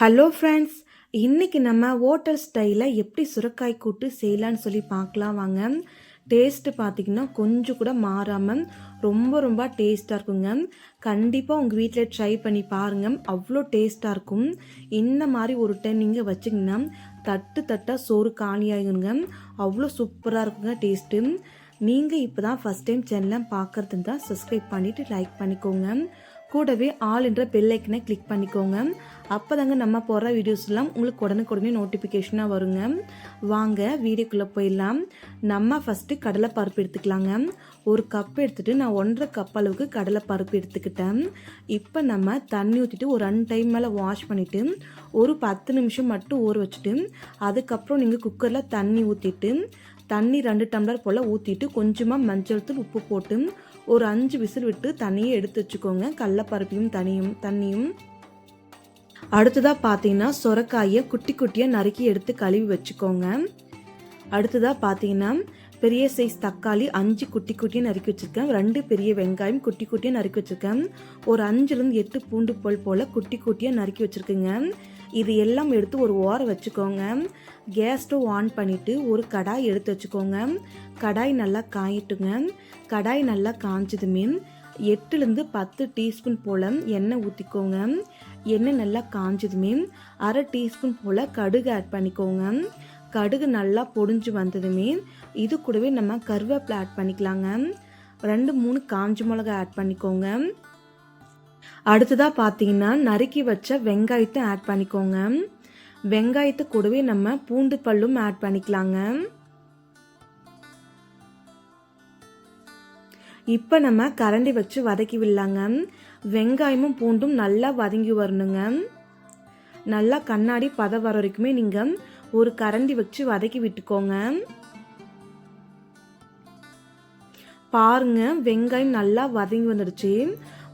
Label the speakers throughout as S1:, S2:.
S1: Hello friends இன்றைக்கி நம்ம hotel ஸ்டைலில் எப்படி சுரக்காய் கூட்டு செய்யலான்னு சொல்லி பார்க்கலாம் வாங்க. டேஸ்ட்டு பார்த்தீங்கன்னா கொஞ்சம் கூட மாறாமல் ரொம்ப ரொம்ப டேஸ்ட்டாக இருக்குங்க. கண்டிப்பாக உங்கள் வீட்டில் ட்ரை பண்ணி பாருங்கள் அவ்வளோ டேஸ்ட்டாக இருக்கும். இந்த மாதிரி ஒரு டைம் நீங்கள் வச்சிங்கன்னா தட்டு தட்டாக சோறு காலியாகுங்க அவ்வளோ சூப்பராக இருக்குங்க டேஸ்ட்டு நீங்கள் இப்போ தான் ஃபஸ்ட் டைம் சேனலை பார்க்குறது தான் சப்ஸ்கிரைப் பண்ணிவிட்டு லைக் பண்ணிக்கோங்க. கூடவே ஆல் என்ற பெல்லைக்கனை கிளிக் பண்ணிக்கோங்க. அப்போ தாங்க நம்ம போடுற வீடியோஸ்லாம் உங்களுக்கு உடனுக்குடனே நோட்டிஃபிகேஷனாக வருங்க. வாங்க வீடியோக்குள்ளே போயிடலாம். நம்ம ஃபஸ்ட்டு கடலை பருப்பு எடுத்துக்கலாங்க. ஒரு கப் எடுத்துகிட்டு நான் ஒன்றரை கப் அளவுக்கு கடலை பருப்பு எடுத்துக்கிட்டேன். இப்போ நம்ம தண்ணி ஊற்றிட்டு ஒரு ரெண்டு டைம் மேலே வாஷ் பண்ணிவிட்டு ஒரு பத்து நிமிஷம் மட்டும் ஊற வச்சுட்டு அதுக்கப்புறம் நீங்கள் குக்கரில் தண்ணி ஊற்றிட்டு தண்ணி ரெண்டு டம்ளர் போல் ஊற்றிட்டு கொஞ்சமாக மஞ்சள் தூள் உப்பு போட்டு ஒரு அஞ்சு விசில் விட்டு தண்ணியை எடுத்து வச்சுக்கோங்க. கடலப்பருப்பையும் தனியும் தண்ணியும். அடுத்ததாக பார்த்தீங்கன்னா சொரக்காயை குட்டி குட்டியாக நறுக்கி எடுத்து கழுவி வச்சுக்கோங்க. அடுத்ததாக பார்த்தீங்கன்னா பெரிய சைஸ் தக்காளி அஞ்சு குட்டி குட்டியாக நறுக்கி வச்சுருக்கேன். ரெண்டு பெரிய வெங்காயம் குட்டி குட்டியாக நறுக்கி வச்சுருக்கேன். ஒரு அஞ்சுலேருந்து எட்டு பூண்டு பல் போல் குட்டி குட்டியாக நறுக்கி வச்சுருக்குங்க. இது எல்லாம் எடுத்து ஒரு ஓரம் வச்சுக்கோங்க. கேஸ் ஸ்டவ் ஆன் பண்ணிவிட்டு ஒரு கடாய் எடுத்து வச்சுக்கோங்க. கடாய் நல்லா காயிட்டுங்க. கடாய் நல்லா காய்ச்சதுமே எட்டுலேருந்து பத்து டீஸ்பூன் போல் எண்ணெய் ஊற்றிக்கோங்க. எண்ணெய் நல்லா காஞ்சதுமே அரை டீஸ்பூன் போல் கடுகு ஆட் பண்ணிக்கோங்க. கடுகு நல்லா பொடிஞ்சு வந்ததுமே இது கூடவே நம்ம கருவேப்பிலை ஆட் பண்ணிக்கலாங்க. ரெண்டு மூணு காஞ்ச மிளகா ஆட் பண்ணிக்கோங்க. அடுத்ததாக பார்த்தீங்கன்னா நறுக்கி வச்ச வெங்காயத்தை ஆட் பண்ணிக்கோங்க. வெங்காயத்தை கூடவே நம்ம பூண்டு பல்லும் ஆட் பண்ணிக்கலாங்க. இப்போ நம்ம கரண்டி வச்சு வதக்கி விடலாங்க. வெங்காயமும் பூண்டும் நல்லா வதங்கி வரணுங்க. நல்லா கண்ணாடி பத வர வரைக்குமே நீங்கள் ஒரு கரண்டி வச்சு வதக்கி விட்டுக்கோங்க. பாருங்க வெங்காயம் நல்லா வதங்கி வந்துடுச்சு.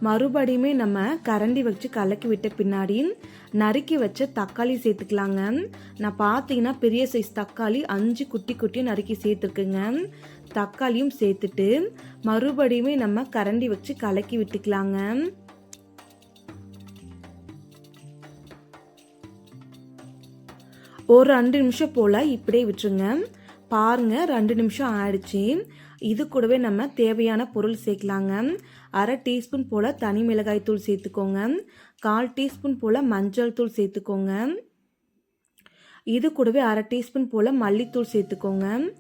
S1: மறுபடியுமே நம்ம கரண்டி வச்சு கலக்கி விட்ட பின்னாடி நறுக்கி வச்ச தக்காளி சேர்த்துக்கலாங்க. நான் பார்த்தீங்கன்னா பெரிய சைஸ் தக்காளி அஞ்சு குட்டி குட்டியும் நறுக்கி சேர்த்துருக்குங்க. தக்காளியும் சேர்த்துட்டு மறுபடியுமே நம்ம கரண்டி வச்சு கலக்கி விட்டுக்கலாங்க. ஒரு ரெண்டு நிமிஷம் போல் இப்படியே விட்டுருங்க. பாருங்க ரெண்டு நிமிஷம் ஆயிடுச்சு. இது கூடவே நம்ம தேவையான பொருள் சேர்க்கலாங்க. அரை டீஸ்பூன் போல் தனி மிளகாய் தூள் சேர்த்துக்கோங்க. கால் டீஸ்பூன் போல் மஞ்சள் தூள் சேர்த்துக்கோங்க. இது கூடவே அரை டீஸ்பூன் போல் மல்லித்தூள் சேர்த்துக்கோங்க.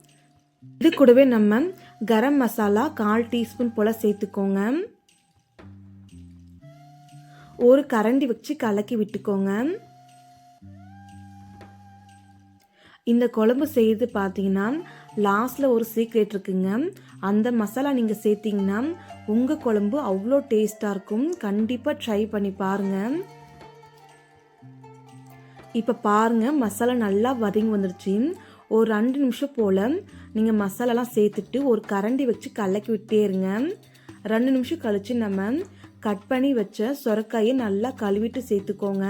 S1: இது கூடவே நம்ம கரம் மசாலா கால் டீஸ்பூன் போல் சேர்த்துக்கோங்க. ஒரு கரண்டி வச்சு கலக்கி விட்டுக்கோங்க. இந்த குழம்பு செய்து பார்த்தீங்கன்னா லாஸ்ட்டில் ஒரு சீக்ரெட் இருக்குங்க. அந்த மசாலா நீங்கள் சேர்த்திங்கன்னா உங்கள் குழம்பு அவ்வளோ டேஸ்ட்டாக இருக்கும். கண்டிப்பாக ட்ரை பண்ணி பாருங்கள் இப்போ பாருங்கள் மசாலா நல்லா வதங்கி வந்துருச்சு. ஒரு ரெண்டு நிமிஷம் போல் நீங்கள் மசாலாலாம் சேர்த்துட்டு ஒரு கரண்டி வச்சு கலக்கி விட்டே இருங்க. ரெண்டு நிமிஷம் கழித்து நம்ம கட் பண்ணி வச்ச சொரக்காயை நல்லா கழுவிட்டு சேர்த்துக்கோங்க.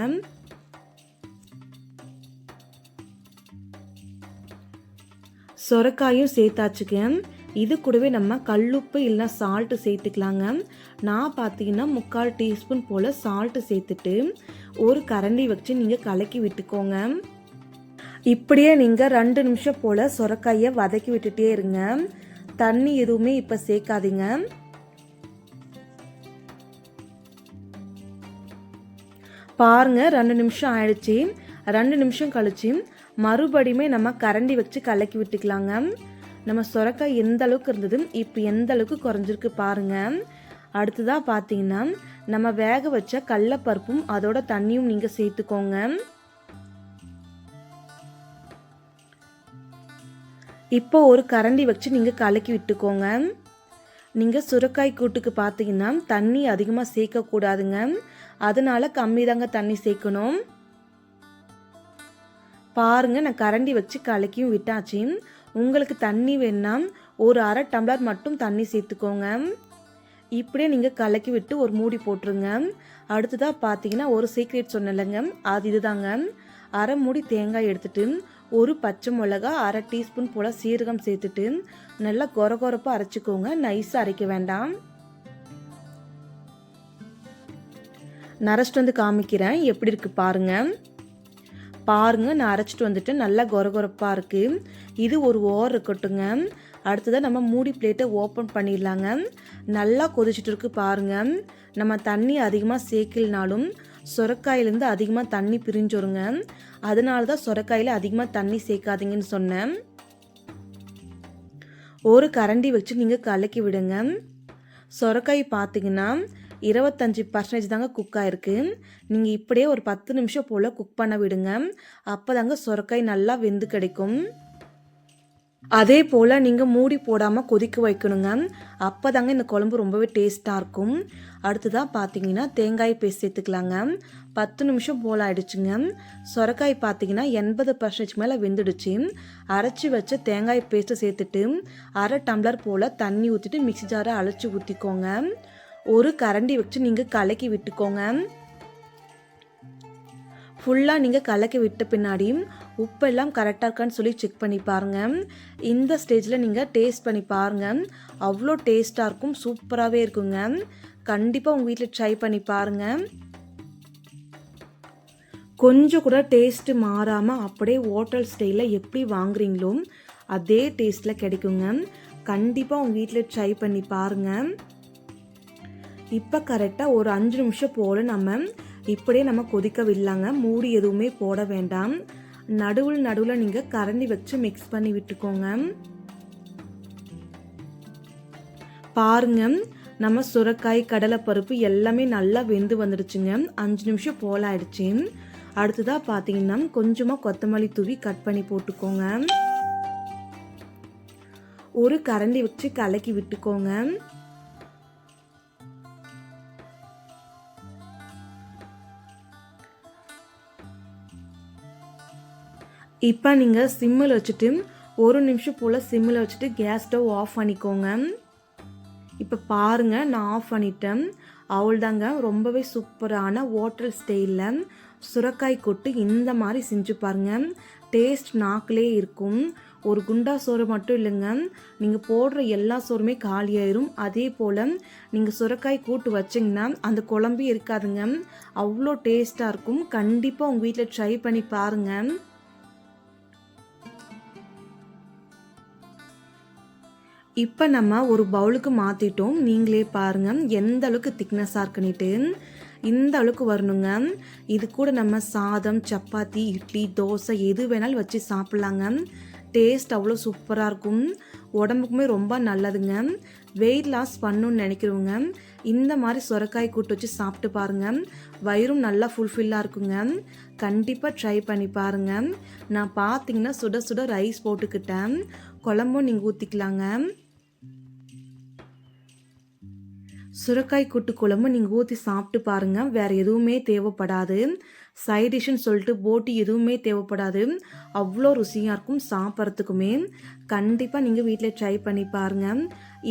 S1: சொரக்காயும் சேர்த்தாச்சுக்கேன் இது கூடவே நம்ம கல்லுப்பு இல்லைனா சால்ட்டு சேர்த்துக்கலாங்க. நான் பார்த்தீங்கன்னா முக்கால் டீஸ்பூன் போல் சால்ட்டு சேர்த்துட்டு ஒரு கரண்டி வச்சு நீங்கள் கலக்கி விட்டுக்கோங்க. இப்படியே நீங்கள் ரெண்டு நிமிஷம் போல் சுரக்காயை வதக்கி விட்டுட்டே இருங்க. தண்ணி எதுவுமே இப்போ சேர்க்காதீங்க. பாருங்க ரெண்டு நிமிஷம் ஆயிடுச்சு. ரெண்டு நிமிஷம் கழிச்சு மறுபடியுமே நம்ம கரண்டி வச்சு கலக்கி விட்டுக்கலாங்க. நம்ம சுரக்காய் எந்த அளவுக்கு இருந்தது இப்போ எந்த அளவுக்கு குறைஞ்சிருக்கு பாருங்க. அடுத்ததாக பார்த்தீங்கன்னா நம்ம வேக வச்ச கடலப்பருப்பும் அதோட தண்ணியும் நீங்கள் சேர்த்துக்கோங்க. இப்போ ஒரு கரண்டி வச்சு நீங்கள் கலக்கி விட்டுக்கோங்க. நீங்கள் சுரக்காய் கூட்டுக்கு பார்த்தீங்கன்னா தண்ணி அதிகமாக சேர்க்கக்கூடாதுங்க அதனால கம்மி தாங்க தண்ணி சேர்க்கணும். பாருங்கள் நான் கரண்டி வச்சு கலக்கியும் விட்டாச்சு. உங்களுக்கு தண்ணி வேணா ஒரு அரை டம்ளர் மட்டும் தண்ணி சேர்த்துக்கோங்க. இப்படியே நீங்கள் கலக்கி விட்டு ஒரு மூடி போட்டுருங்க. அடுத்ததாக பார்த்தீங்கன்னா ஒரு சீக்ரெட் சொன்னலைங்க அது இதுதாங்க. அரை மூடி தேங்காய் எடுத்துட்டு ஒரு பச்சை மிளகா அரை டீஸ்பூன் போல் சீரகம் சேர்த்துட்டு நல்லா கொர கொரப்பாக அரைச்சிக்கோங்க. நைஸாக அரைக்க வேண்டாம். நரஸ்ட் வந்து காமிக்கிறேன். எப்படி இருக்கு பாருங்கள் பாருங்கள் நான் அரைச்சிட்டு வந்துட்டு நல்லா கொரகொரப்பாக இருக்குது இது ஒரு ஓர் இருக்கட்டுங்க. அடுத்ததாக நம்ம மூடி பிளேட்டை ஓப்பன் பண்ணிடலாங்க. நல்லா கொதிச்சுட்டு இருக்கு பாருங்க. நம்ம தண்ணி அதிகமாக சேர்க்கலனாலும் சுரக்காயிலேருந்து அதிகமாக தண்ணி பிரிஞ்சு வருங்க அதனால தான் சுரக்காயில் அதிகமாக தண்ணி சேர்க்காதீங்கன்னு சொன்னேன். ஒரு கரண்டி வச்சு நீங்கள் கலக்கி விடுங்க. சொரக்காய் பார்த்தீங்கன்னா இருபத்தஞ்சி பர்சன்டேஜ் தாங்க குக் ஆகிருக்கு நீங்கள் இப்படியே ஒரு பத்து நிமிஷம் போல் குக் பண்ண விடுங்க. அப்போ தாங்க சொரக்காய் நல்லா வெந்து கிடைக்கும். அதே போல் நீங்கள் மூடி போடாமல் கொதிக்க வைக்கணுங்க. அப்போ தாங்க இந்த குழம்பு ரொம்பவே டேஸ்ட்டாக இருக்கும். அடுத்ததாக பார்த்தீங்கன்னா தேங்காய் பேஸ்ட் சேர்த்துக்கலாங்க. பத்து நிமிஷம் போல் ஆயிடுச்சுங்க. சொரக்காய் பார்த்தீங்கன்னா எண்பது பர்சன்டேஜ் மேலே வெந்துடுச்சு. அரைச்சி வச்ச தேங்காய் பேஸ்ட்டை சேர்த்துட்டு அரை டம்ளர் போல் தண்ணி ஊற்றிட்டு மிக்ஸி ஜாரை அழைச்சி ஊற்றிக்கோங்க ஒரு கரண்டி வச்சு நீங்கள் கலக்கி விட்டுக்கோங்க. ஃபுல்லாக நீங்கள் கலக்கி விட்ட பின்னாடி உப்பெல்லாம் கரெக்டாக இருக்கான்னு சொல்லி செக் பண்ணி பாருங்கள் இந்த ஸ்டேஜில் நீங்கள் டேஸ்ட் பண்ணி பாருங்கள் அவ்வளோ டேஸ்ட்டாக இருக்கும் சூப்பராகவே இருக்குங்க. கண்டிப்பாக உங்கள் வீட்டில் ட்ரை பண்ணி பாருங்கள் கொஞ்சம் கூட டேஸ்ட்டு மாறாமல் அப்படியே ஹோட்டல் ஸ்டைலில் எப்படி வாங்குறீங்களோ அதே டேஸ்ட்டில் கிடைக்குங்க. கண்டிப்பாக உங்கள் வீட்டில் ட்ரை பண்ணி பாருங்கள் இப்போ கரெக்டாக ஒரு அஞ்சு நிமிஷம் போல் நம்ம இப்படியே நம்ம கொதிக்க விடலாங்க மூடி எதுவுமே போட வேண்டாம். நடுவில் நடுவில் நீங்கள் கரண்டி வச்சு மிக்ஸ் பண்ணி விட்டுக்கோங்க. பாருங்க நம்ம சுரக்காய் கடலைப்பருப்பு எல்லாமே நல்லா வெந்து வந்துடுச்சுங்க. அஞ்சு நிமிஷம் போல் ஆயிடுச்சு. அடுத்ததாக பார்த்தீங்கன்னா கொஞ்சமாக கொத்தமல்லி தூவி கட் பண்ணி போட்டுக்கோங்க. ஒரு கரண்டி வச்சு கலக்கி விட்டுக்கோங்க. இப்போ நீங்கள் சிம்மில் வச்சுட்டு ஒரு நிமிஷம் போல் சிம்மில் வச்சுட்டு கேஸ் ஸ்டவ் ஆஃப் பண்ணிக்கோங்க. இப்போ பாருங்கள் நான் ஆஃப் பண்ணிட்டேன். அவள்தாங்க ரொம்பவே சூப்பரான ஹோட்டல் ஸ்டைலில் சுரக்காய் கொட்டு இந்த மாதிரி செஞ்சு பாருங்க. டேஸ்ட் நாக்கிலே இருக்கும். ஒரு குண்டா சோறு மட்டும் இல்லைங்க. நீங்கள் போடுற எல்லா சோறுமே காலியாயிரும். அதே போல் நீங்கள் சுரக்காய் கூட்டு வச்சிங்கன்னா அந்த குழம்பு இருக்காதுங்க. அவ்வளோ டேஸ்ட்டாக இருக்கும். கண்டிப்பாக உங்கள் வீட்டில் ட்ரை பண்ணி பாருங்கள் இப்போ நம்ம ஒரு பவுலுக்கு மாற்றிட்டோம் நீங்களே பாருங்கள் எந்த அளவுக்கு திக்னஸாக இருக்குன்னுட்டு. இந்த அளவுக்கு வரணுங்க. இது கூட நம்ம சாதம் சப்பாத்தி இட்லி தோசை எது வேணாலும் வச்சு சாப்பிட்லாங்க. டேஸ்ட் அவ்வளோ சூப்பராக இருக்கும். உடம்புக்குமே ரொம்ப நல்லதுங்க. வெயிட் லாஸ் பண்ணணும்னு நினைக்கிறவங்க இந்த மாதிரி சுரக்காய் கூட்டு வச்சு சாப்பிட்டு பாருங்கள் வயிறும் நல்லா ஃபுல்ஃபில்லாக இருக்குங்க. கண்டிப்பாக ட்ரை பண்ணி பாருங்கள் நான் பார்த்தீங்கன்னா சுட சுட ரைஸ் போட்டுக்கிட்டேன். குழம்பும் நீங்கள் ஊற்றிக்கலாங்க சுரக்காய் கூட்டு குழம்பு நீங்கள் ஊற்றி சாப்பிட்டு பாருங்கள் வேறு எதுவுமே தேவைப்படாது. சைட் டிஷ்ஷுன்னு சொல்லிட்டு போட்டி எதுவுமே தேவைப்படாது. அவ்வளோ ருசியாக இருக்கும் சாப்பிட்றதுக்குமே. கண்டிப்பாக நீங்கள் வீட்டில் ட்ரை பண்ணி பாருங்கள்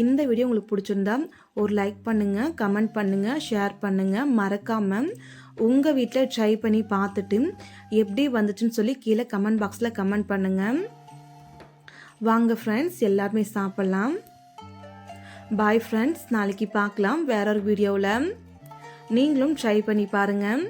S1: இந்த வீடியோ உங்களுக்கு பிடிச்சிருந்தா ஒரு லைக் பண்ணுங்கள் கமெண்ட் பண்ணுங்கள் ஷேர் பண்ணுங்கள் மறக்காமல் உங்கள் வீட்டில் ட்ரை பண்ணி பார்த்துட்டு எப்படி வந்துச்சுன்னு சொல்லி கீழே கமெண்ட் பாக்ஸில் கமெண்ட் பண்ணுங்கள் வாங்க ஃப்ரெண்ட்ஸ் எல்லாருமே சாப்பிட்லாம். பாய் ஃப்ரெண்ட்ஸ் நாளைக்கு பார்க்கலாம். வேற ஒரு வீடியோவில் நீங்களும் ட்ரை பண்ணி பாருங்கள்